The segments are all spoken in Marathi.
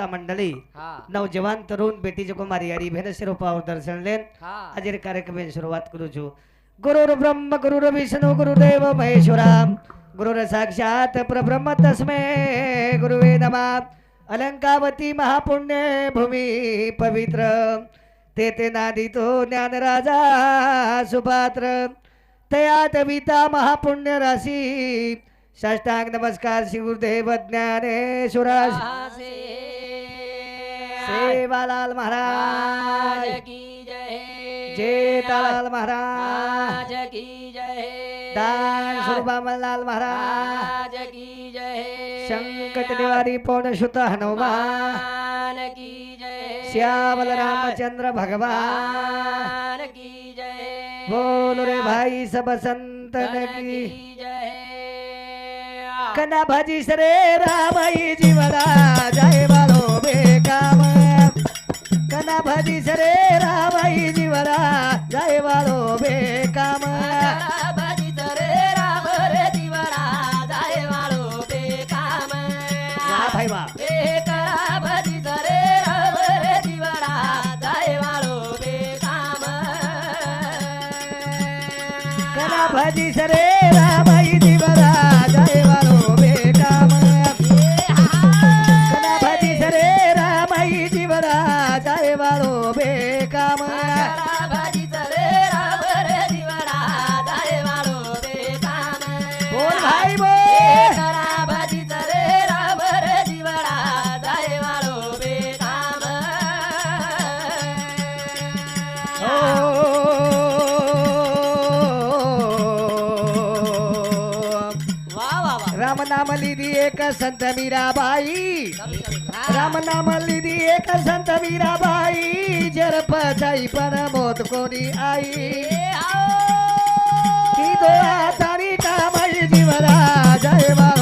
मंडळी नौजवान तरुण बेटी जो कुमारी यारी भेन स्वरूपावर दर्शन लेन. अजय कार्यक्रम सुरुवात करू गुरु गुरुर ब्रह्म गुरु विष्णु गुरुदेव महेश्वराम। गुरु साक्षात परब्रह्म तस्मे गुरुवे नमा। अलंकावती महापुण्य भूमि पवित्र। ते ते नादितो ज्ञानराजा सुपात्र। तया तविता महापुण्य राशी। साष्टांग नमस्कार श्री गुरुदेव ज्ञानेश्वरा सेवालाल महाराज। की जय। जेतालाल महाराज। की जय। दान स्वरूपामलाल महाराज। की जय। संकट निवारी पौनशुत हनुमान। की जय। श्यामल रामचंद्र भगवान। की जय। बोल रे भाई सब संतन की जय। कना भाजी सरे रामाई महाराज। గణపతి సరే రామయ్య జీవరా జయవరో బేకమ గణపతి సరే రామ రే జీవరా జయవరో బేకమ నా భైవా గణపతి సరే రామయ్య జీవరా జయవరో एक संत मीराबाई. राम नाम लिदी एक संत मीराबाई. जरप जाई पण मोत कोणी आई. की दोळा तारी कामाई जीवरा जय बाबा.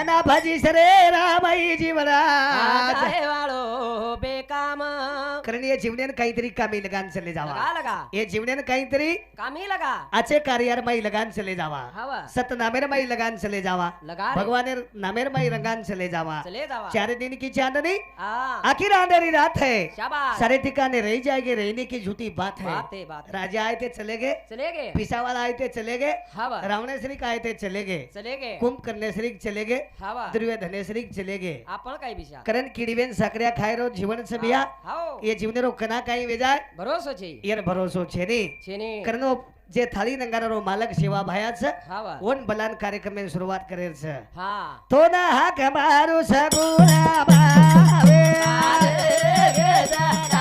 गणाभाजी सरे रामाई जीवना ये जीवनेन काहीतरी कामी लगान चले लगा जावा. लगा ये जीवनेन काहीतरी कामी लगा. आचे कार्यार माई लगान चले जावा. हवा. सत नामेर माई लगान चले जावा. लगा रे. भगवान नामेर माई रंगान चले जावा. चले जावा. चार दिन की चांदनी हाँ. आखिर अंधेरी रात है. शाबाश सारे ठिकाने रह जाएगी रहने की झूठी बात है. बात है बात है। राजा आए थे चले गए. चले गए. पिसा वाला आए थे चले गए. हवा. रावणेश्वरी का आए थे चले गए. चले गए. कुंभकर्णेश्वरी चले गए. हवा. दुर्योधनेश्वरी चले गए. आपण काय विषय करण किडीबेन खायरो जीवन सबिया हाओ ये તેરો કના કાઈ વેજાય ભરોસો છે યાર ભરોસો છે ને? છે ને. કરનો જે થાળી નંગારાનો માલક સેવા ભાયા છે ઓન બલાન કાર્યક્રમે શરૂઆત કરેલ છે. હા. તો ના હાક મારું સગુણા ભાવે. રે રે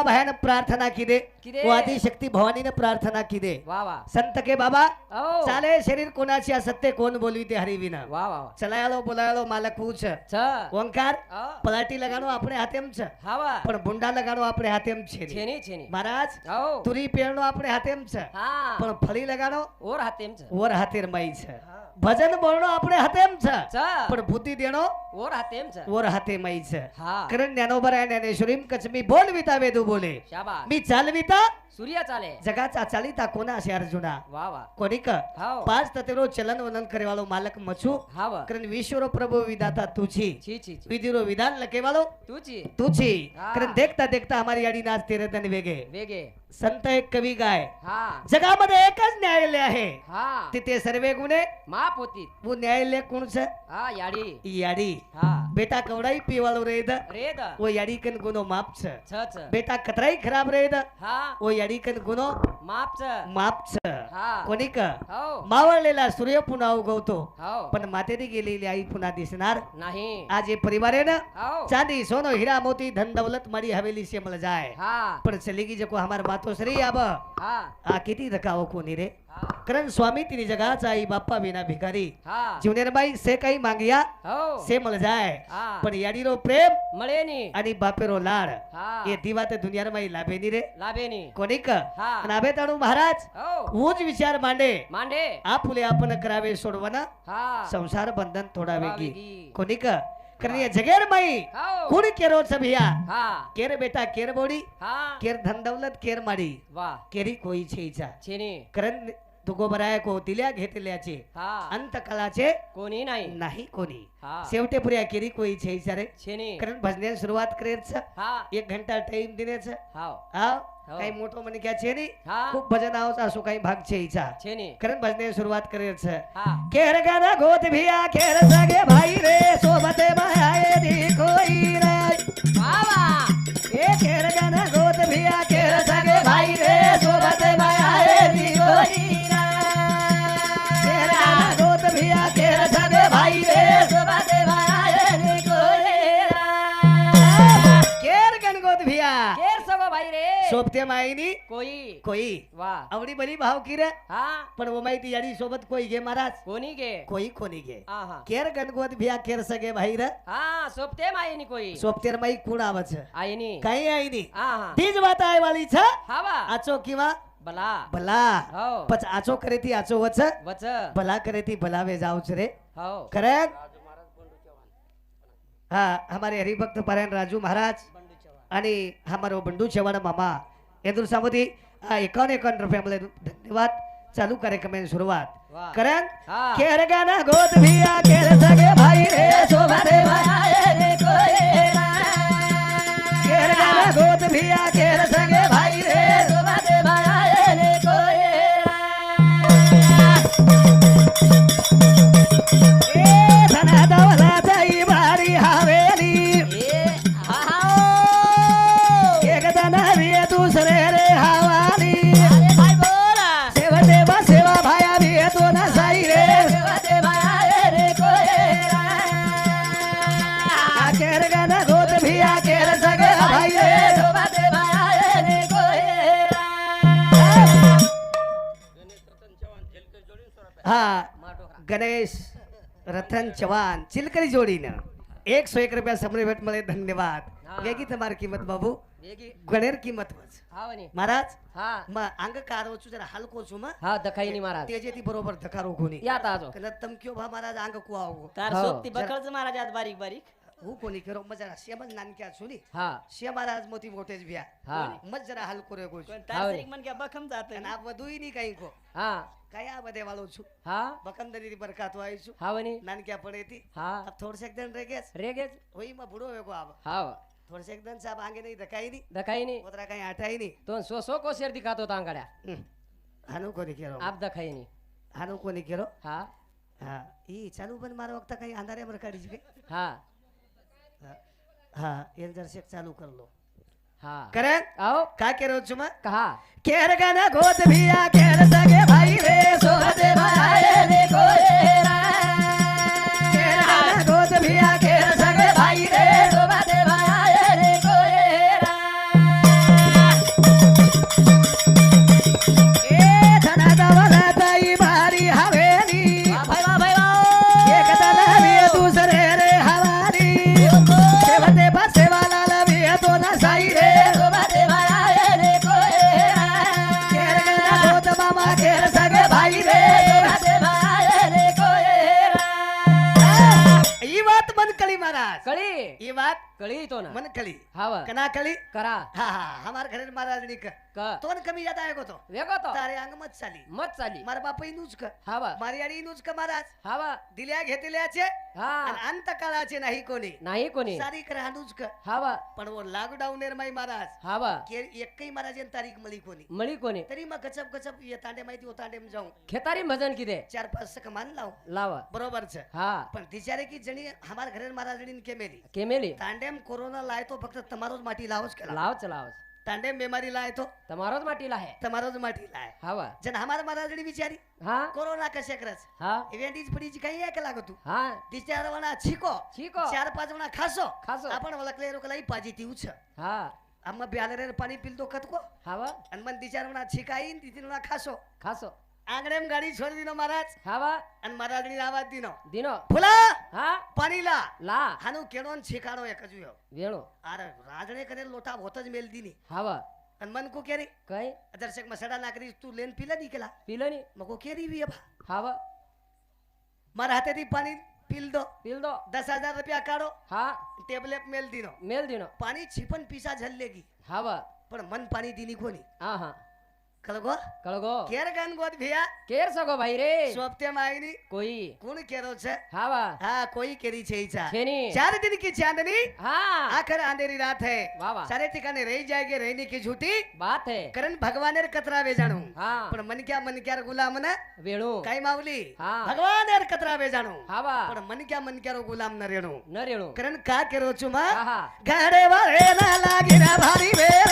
કરનો સેવા બહેન પ્રાર્થના કીધે કીધે. वो आदि शक्ती भवानीने प्रार्थना कीदे વાહ વાહ संत के बाबा ઓ चाले शरीर कोणाची सत्य कोण बोलवी ते हरिविना વાહ વાહ ચલાયાલો બોલાયાલો માલક હું છે છ ઓંકાર ઓ પલાટી લગાડો આપણે હાથેમ છે હાવા પણ ભૂંડા લગાડો આપણે હાથેમ છે છે નહીં. ની છે ની મહારાજ ઓ તુરી પેરનો આપણે હાથેમ છે હા પણ ફળી લગાડો ઓર હાથેમ છે ઓર હાથેર માઈ છે ભજન બોલનો આપણે હાથેમ છે છ પણ ભૂતિ દેણો वर हाते आमचं. वर हाते माईच हा कारण वेदू बोले मी चालविता सूर्य चाले जगाचा चालिता कोणा असे अर्जुना वा वा कोणी पाच तत्रो चलन वनन करेवालो मालक मछु हाव कारण विश्वरो प्रभु विदाता तुझी छी विधान लकेवालो तुझी तुझी कारण देखता देखता हमारी याडी नाच तेरे तन वेगे वेगे संत एक कवी गाय हा जगामध्ये एकच न्यायालय आहे हा तिथे सर्वे गुन्हे माप होती वो न्यायालय कोणचं हा याडी याडी હા बेटा कवड़ाई पीवालो रेद। रेद। वो यारी कन गुनो माप छ। छ छ। बेटा कतराई खराब रेद। हां। वो यड़ी कन गुनो माप छ। माप छ। हां। का? क हो। मावळलेला सूर्य पुन्हा उगवतो हो। पण मातेरी गेलेली आई पुन्हा दिसणार नाही। आज हे परिवार आहे ना? हो। चांदी सोनो हिरा मोती धन दौलत मारी हवेली से मल जाय पण चलेगी जको हमार मातो श्री आब। आ किती धकाव कोनी रे? कारण स्वामी तिने जगाचा आई बाप्पा विना भिकारी। जीवनेरबाई से काही मागिया से मल जाय। पण याडी रो प्रेम मळे आणि बापे रो लाड. हे. दिवा तर दुनिया रे माई लाभे नी रे. लाभे नी. कोणी कबे तडू महाराज खूच विचार मांडे. मांडे. आपले आपण करावे सोडवाना संसार बंधन थोडावे की कोणी क? जगेर माई. कुण केरो सभिया? केर बेटा केर बोडी. केर धन दौलत केर माडी. केरी कोई छेचा करण तुकोबराय कोवतिल्या घेतल्याचे. अंतकलाचे कोणी नाही. नाही कोणी. शेवटे पुऱ्या केरी कोई छे इचारे कारण भजन्या सुरुवात करायचं एक घंटा टाइम देण्याचं. काही मोठं म्हणे क्या छेनी? खूप भजन आहोत असो काही भाग छेचा. कारण भजने सुरुवात करायचं केर गाना गोत भिया खेळ सगळे भाई रे सोबत माया कोई नाही. बाई रे सोबते कोई. कोई. वा. बली भाव किर? हा. पर वो माई याडी सोबत कोई घे महाराज. कोनी कोई कोणी घे. केर भिया केर सगे भाई सोबते कोई. माई बात वाली छ आचो किंवा? भला भला हो. पच आचो करे थी आचो वच? वच. भला करे थी भला वे जाऊच रे. हो. करेक्ट हाँ हमारे हरिभक्त पारायण राजू महाराज. आणि हा मार बंडू जेवण मामा. यांतून सांगू ती एकावन्न रुपयामध्ये धन्यवाद. चालू कार्यक्रम सुरुवात. करण खेळ गाना गोद भिया खेळ खेळ गाना गोद भिया खेळ हा गणेश रतन चव्हाण चिलकरी जोडीनं. एक सो एक रुपया समोर भेटमध्ये धन्यवाद वेगी तुम्हाला किंमत बाबू. गणेर किंमत महाराज मग अंग कारोचू जरा हलकोचू मग हा दखाई महाराज. त्याचे ती बरोबर धकारो कोणी या ताजो तमक्यो भा महाराज अंग कुआव बारीक बारीक हु कोणी करो मग जरा शेबन नानक्या सुनी हा शेबाराज मोती मोठेच भिया हा मग जरा हल करे गोष तासरी मन क्या बखम जाते आप वधुई नी काही को हा कया बदे वालो छु हा बखम दरी बरकात वाई छु हा वनी नानक्या पड़े थी हा अब से एकदम रेगेस रेगेस होई म बुड़ो वेको अब हा थोड़ से एकदम साहब आगे नहीं दकाई नी दकाई नी उतरा कहीं हटाई नी तो सो सो को शेर दिखातो तांगड़ा हनु को नहीं आप दखाई नी हनु को नहीं हा हा ई चालू बन मारो वक्त कहीं अंधारे मर काढी हा हाँ एक चालू कर लो हाँ. करें आओ. क्या कह रहे हो चुमा कहा? केर गाना गोद भिया केर सगे भाई रे सोहदे भाई रे कोरे कळी तो ना मन कळी हा कना कळी करा हा हा हमार घर महाराज निक तोन कमी जात आहे तो वेगो तो तारे अंग मत चाली मत चाली मार बाप इनुज क हावा मारी आडी इनुज क महाराज हावा दिल्या घेतल्याचे हा अंत काळाचे नाही कोणी नाही कोणी सारी कर अनुज क हावा पण वो लॉकडाऊन एर माई महाराज हावा के एकही महाराज तारीख मळी कोणी मळी कोणी तरी मग गचप गचप ये तांडे माहिती ओ तांडे जाऊ खेतारी भजन किदे चार पाच सक मान लाव लावा बरोबरच हा पण तिचारे की जणी हमार घर महाराज के मेली के मेली तांडे ટાઈમ કોરોના લાય તો ફક્ત તમારો જ માટી લાવો જ કે લાવો જ લાવો તાંડેમ બીમારી લાય તો તમારો જ માટી લાહે તમારો જ માટી લાય હવા જન હમારા મારાજડી બિચારી હા કોરોના કશે કરસ હા એવેન્ડીજ પડી જ કઈ એક લાગતું હા દિચાર વણા છીકો છીકો ચાર પાંચ વણા ખાસો ખાસો આપણ વલકલે રોક લઈ પાજી તીઉ છે હા આમાં બ્યાલરે પાણી પીલ તો કતકો હવા અનમન દિચાર વણા છીકાઈ તીતી વણા ખાસો ખાસો आंगडेम गाडी छोड दिनो महाराज. हावा अन आणि ने आवाज दिनो. दिनो. फुला हा. पाणी ला. हानू केडोन शिकाडो एकच यो वेळो अरे राजणे करे लोटा होतच मेल दिनी. हा बा. आणि मन को केरी काय? दर्शक मसाडा नागरी तू लेन पिला नी केला? पिला नी. मग केरी बी हा बा. हाथे हाते पाणी पिल दो. पिल दो. दस हजार रुपया काढो. हा. टेबलेट मेल दिनो. मेल दिनो. पाणी छिपन पिसा झल्लेगी. हा बा. पण मन पाणी दिनी कोणी? हा हा કળગો कळगो કેર ગન ગોદ ભૈયા केर सगो भाई रे સોપતે માયની कोई કોણ કેરો છે हाव હા કોઈ કેરી છે ઈચ્છા छेनी ચાર दिन की चांदनी हा आखर अंधेरी रात है वाह वाह सारे ठिकाणी रही जाएगी रहने की झूठी बात है कारण भगवानेर कतरावे जाणू हा पण मनक्या मनक्यार गुलाम ना वेणू काय माऊली हा. भगवानेर कतरावे जाणू हाव पण मनक्या मनक्यार गुलाम न रेणू न रेणू कारण का केरो चुमा हा हा गाडे वाळे ना लागिरा भारी बेरा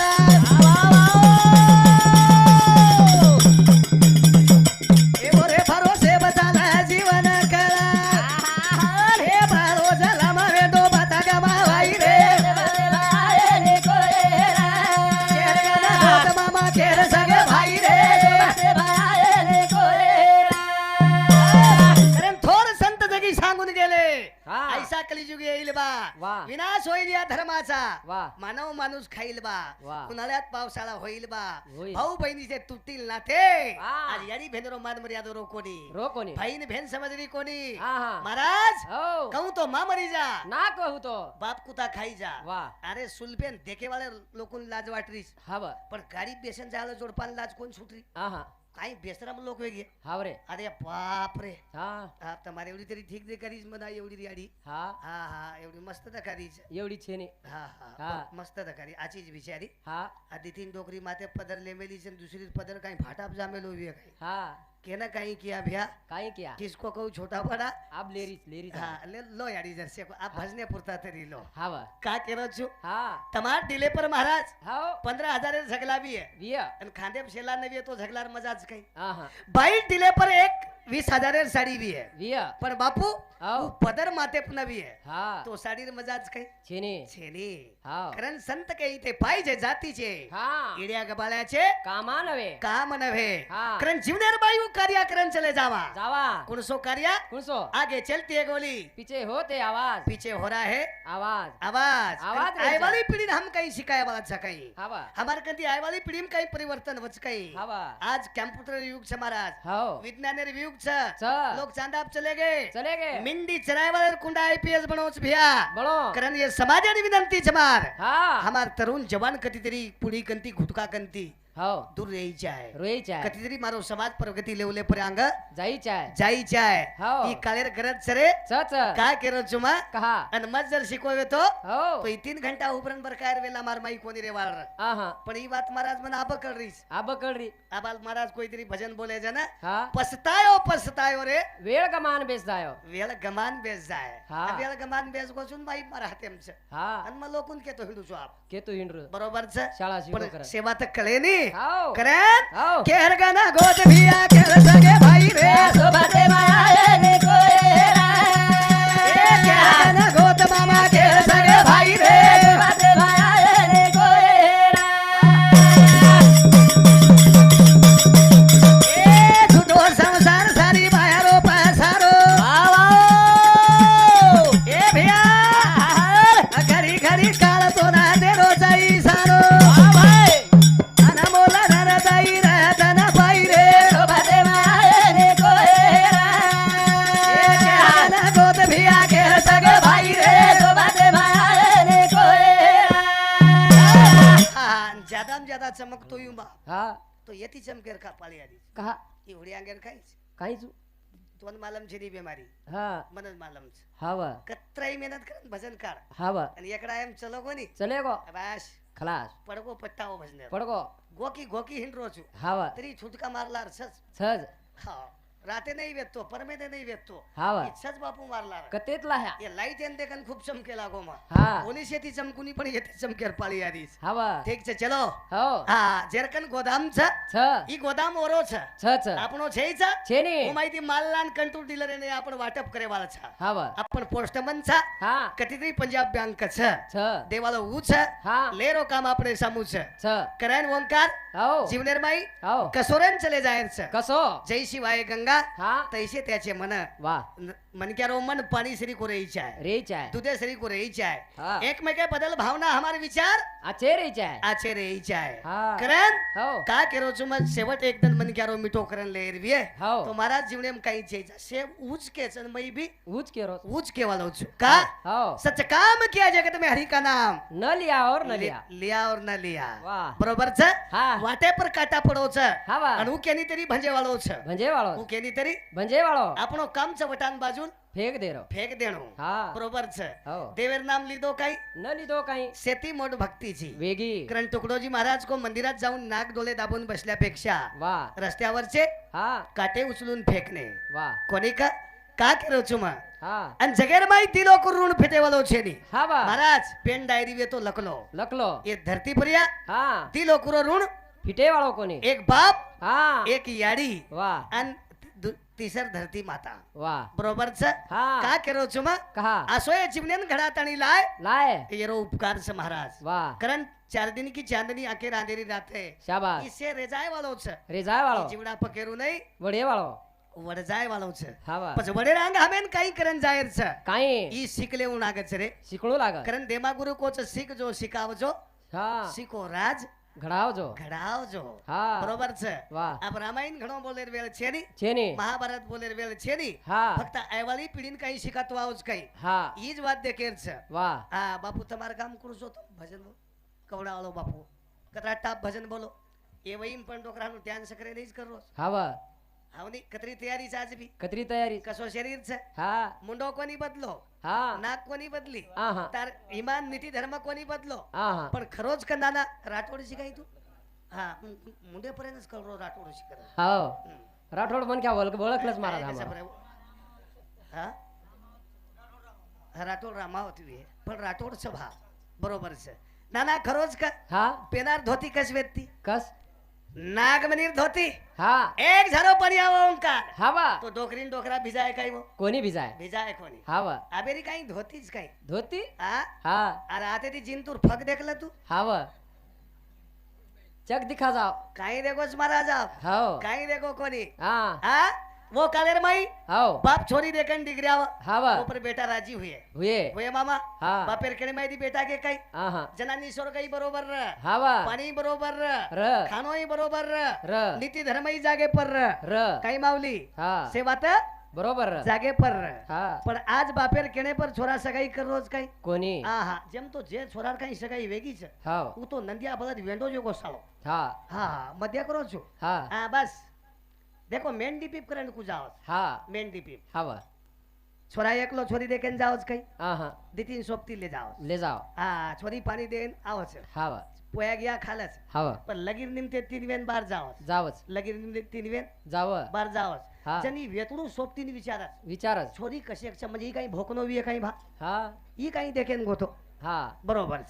धर्माचा. वा. मानव माणूस खाईल बा. वा. उन्हाळ्यात पावसाळा होईल बा. होईल. भाऊ बहिणीचे तुटतील ना ते वा. आज याडी भेंदरो मान मर्यादो रो कोणी. रो कोणी? बहीण भेन समजली कोणी. हा हा. महाराज हो. कहूं तो मा मरी जा. ना कहू तो. बाप कुता खाई जा. वा. अरे सुलपेन देखे वाले लोकून लाज वाटरीस हाव पण गाडी बेसन जायला जोडपान लाज कोण सुटरी हा हा. काही बेसराम लोक वेगळे. हाव रे अरे बाप रे हा. हा तुम्हाला एवढी तरी ठीक दे करीच म्हणा एवढी गाडी हा. हा हा एवढी मस्त दखारी एवढी छेने. हा हा मस्त दखारी आचीच बिचारी. हा. आधी तीन डोकरी माते पदर लेमेली दुसरी पदर काही भाटाप जामेल उभी काही. हा. केना कहीं किया भैया काही किया? किसको कहूँ छोटा बड़ा? आप लेरीच लेरीच हाँ ले लो यारी जरसे को आप भजने पुरता तरी लो। हाव का केरो छु हा तमार डिले पर महाराज हाव पंद्रह हजार झगला भी है। विय आणि खांदे शेला नवी तो झगलार मजाच काही हा हा। बाईट दिले पर एक वीस हजार साडी आहे. विय. पण बापू हाव. पदर माते पण बी आहे. हा. तो साडीर मजाच काही छेनी. छेनी. कारण संत काही इथे पाहिजे जातीचे. हा. इड्या गबाळ्याचे कामा नव्हे. काम नव्हे. हा. कारण जीवनेर बायू कार्य करण चले जावा. जावा. कुणसो कार्य? कुणसो? आगे चलती है गोली. पीछे होते आवाज. पीछे हो रहा है आवाज. आवाज. आवाज आने वाली पीढ़ी ने हम कहीं सिखाया वाला सकाई हवा. हमारे कंदी आए वाली पीढ़ी में कहीं परिवर्तन वच कहीं. आज कंप्यूटर युग छ महाराज. हो विज्ञान युग लोग चांदा चले गए चले गए मिंडी चराय वाले कुंडा आईपीएस बनवच भिया. बळो कारण हे समाजाने विनंती छमार हा. हमार तरुण जवान कधीतरी पुढी कंती घुटका कंती हो. दूर यायची आहे रोईच आहे कधीतरी मारो समाज प्रगती लेवले पर अंग. जाईच आहे जायची आहे हो. काळेर करत सरे काय केलं चुमा? कहा? आणि मग जर शिकवे तो हो. तीन घंटा उभरण बर काय वेला मार माई कोणी रे वार. आहा. पण ही बात महाराज म्हणा आब कर रहीस आब कळरी. आबाल महाराज कोईतरी भजन बोलायचं ना? हा. पसतायो पसतायो रे. वेळ गमान बेस जायो. वेळ गमान बेस जाय. हा. वेळ गमान बेस गोसून बाई मारा हातेमच हा. आणि मग लोकून केतो हिडूचो आप. केतू हिंड्रू बरोबरच? शाळा शिकू पण कर सेवा तर कळे नी हो करेन हो केर गाना गोद भिया केर सगे भाई रे। सोबते माया रे कोयरा ए केर गाना गोद मामा केर सगे भाई रे। अंगेर काहीच काहीच? दोन मालम छेनी बेमारी. हा. मनच मालम हवा कत्राई मेहनत करन भजन काढ. हवा आणि एकडा एम चलो कोणी? चले गो. बाश खलास. पडको पट्टाओ भजने पडगो. गोकी गोकी हिंड रोचू. हवा तरी छुटका मारला सच सहज. हा. राते नाही वेतो परमेते नाही वेतो इच्छाच बापू मारला कथेतला ह्या लाइट येते कारण खूप चमके लागो मग कोणी शेती चमकुनी पण येते चमके पाळी आधीच. हवा ठीक छे चलो. हो. हा जेरकन गोदाम छ गोदाम ओरो छ. छे ने ओ माहिती माल लान कंट्रोल डीलर ने आपण वाटप करे वाला छ हवा आपण पोस्टमन छा. हा. कतीतरी पंजाब बँक छ. छ. देवालो उ छ. हा. लेरो काम आपणे सामू छ. छ. करेन ओंकार. हो. जीवनेर माई. हो. कसोरेन चले जायर छ. कसो? जय शिवाय गंगा. हा? तैसे त्याचे मन. वा. मनक्यारो मन पाणी श्री को रहीचे आहे. रेच आहे. दुधे श्री को रहीचे हा. आहे एकमेके बदल भावना हमारे विचार आचे रेच आहे. आचे रहीचे आहे. हा. करण हो. का केरो मग शेवट एकदम मन क्यारो मिठो करन ले एरवी हो. तो महाराज जीवने में काही चेजा से ऊंच के सन मई भी ऊंच के रोज ऊंच के वाला छु का? हो. सच काम किया जगत में हरि का नाम. न लिया और न लिया लि- लिया. और न लिया. वाह बरोबर छ हा. वाटे पर काटा पडो छ हवा आणि केनी तरी भंजे वाळो छ भंजे वाळो હું કેની તરી भंजे वाळो આપણો કામ છે વટાન બાજુ फेक दे रो ફેક દેણું हा બરોબર છે हो દેવેર નામ લીધો કાઈ न लिदो काही शेती मोठ भक्तीची वेगी कारण तुकडोजी महाराज को मंदिरात जाऊन नाक डोळे दाबून बसल्यापेक्षा वा रस्त्यावरचे हा काटे उचलून फेकणे वा कोणी का का केलो चुमा हा आणि जगेर माई दिलो को ऋण फेटेवालो छेनी हा वा महाराज पेन डायरी वे तो लखलो लकलो ये धरती पर या हा दिलो कुरो ऋण फिटे वाळो कोणी एक तिसर धरती माता. वा. बरोबर हा. का केलो चुमा कहा? असोय जीवनेन घडात आणि लाय. लाय. येरो उपकार से महाराज. वा. कारण चार दिन की चांदनी आके रांधेरी रात है शाबास. इससे रेजाय वालो छ रेजाय वाळो जीवडा पकेरू नाही वडे वाळो वडजाय वालो छ हा वा पछ वडे रांग हमेन काही करन जायर छ काही ई शिकले उनागच रे. शिकणू लाग कारण देमा गुरु कोच शिक जो शिकावजो हा. शिको राज. ઘડાવજો. ઘડાવજો. હા. બરોબર છે. વાહ. આપ રામાયણ ઘણો બોલેર વેલ છે ની છે ની મહાભારત બોલેર વેલ છે ની હા. ફક્ત આયવાળી પીડીને કઈ શીખાતું આવું જ કઈ. હા. ઈ જ વાત દેખેર છે. વાહ. હા બાપુ તમારે કામ કરું છો તો ભજન કવડા કવડાવાળો બાપુ. કતરા ટાપ ભજન બોલો. એ વહીમ પણ ડોકરાનું ધ્યાન સકરે નહીં જ કરો હા વાહ. हवनी कतरी तयारी आजबी कतरी तयारी. कसो शरीर छ हा. मुंडो कोणी बदलो? हा. नाक कोणी बदली? तर इमान नीती धर्म कोणी बदलो? पण खरोच कंदाना राठोडशी काही तू? हा मुंडे पर्यंतच करो राठोड कर हो. राठोड म्हण क्या ओळख ओळखलंच महाराज हा? राठोड रामा होती पण राठोड च बरोबर छ नाना खरोच का हा? पेनार धोती कस व्यक्ती कस? नागमनीर धोती। हा. एक झालो पण यावं ओंकार। हवा तो डोकरीन डोकरा भिजाय काही वो? कोणी भिजाय? भिजाय कोणी? हवा अबेरी काही धोतीच काही धोती? आ हा. अरे आता ती जिंतूर फक देखलं तू? हवा चक दिखा जाओ काही देखोच मारा जाव. हो. काही देखो कोणी? हा. आ वो कालेर माई? हाओ। बाप छोरी देखन डिग्रिया हावा वो पर बेटा राजी हुए। हुए। हुए मामा। हाँ। बाप एरकडे दी बेटा के काही आहा जनानी स्वर्गही बरोबर र। हावा पानी बरोबर र। र। खानोही बरोबर र। र। नीती जागे पर र। र। मावली हा। सेवा तर बरोबर जागे पर हा। पण आज बापेर केणे पर छोरा सगाई कर रोज कहीं कोणी? हा हा। जेम तो जे छोरा कहीं सगाई वेगीच हा तो नंदिया बदत वेडो जो गोसाळो हा। हा मध्या करो छो। हा। हा बस। देखो मेहंदी पीप करन को जाओ। हाँ। मेहंदी पीप। हाँ छोरा एक लो छोरी देखें जाओ कहीं। हाँ हाँ। दी तीन सोपती ले जाओ। ले जाओ। हाँ छोरी पानी देन आओ सर हाँ पोया गया खालच हवा पर लगीर निमते तीन वेन बार जाओ जावस लगीर निमते तीन वेन जाव बार जावस जनी वेतरु सोपती ने विचारस विचारस छोरी कशी म्हणजे ही काही भोकनो विये काही भा हा। ही काही देखेन गोतो। हा। बरोबर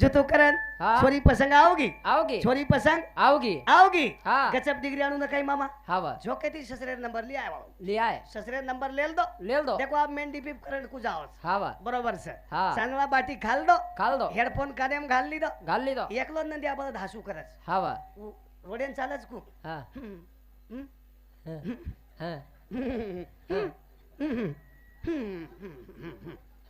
जो तो करन छोरी पसंग आओगी आओगी छोरी पसंग आओगी आओगी हाँ? गजब डिग्री आनु ना कहीं मामा. हाँ बस जो कहती ससरे नंबर लिया है लिया है ससरे नंबर ले दो. ले दो. देखो आप मेन डीपी करण कुछ आओ हाँ बस बरोबर से हाँ. सांगला बाटी खाल दो. खाल दो. हेडफोन काने हम घाल ली दो. घाल ली दो. एकलो नंदी आपण धासू करस हाँ बा चालच को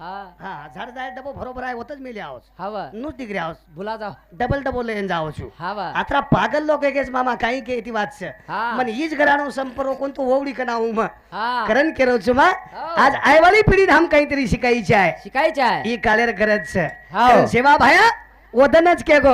हा. झाड जाय डबो बरोबर आहे होतच मेले आहोस हवा नुस डिग्री आहोस भुला जाओ डबल डबो लेन जाओ छू पागल लोक एकेच मामा काही के ती वाच. मन हीच घराणो संपर्क कोण तो ओवडी कना म. करण केरो छु मा हो. आज आयवाली पिढी हम काहीतरी शिकायची आहे. शिकायची आहे. ही कालेर गरज. हो. सेवा भाया वदनच के गो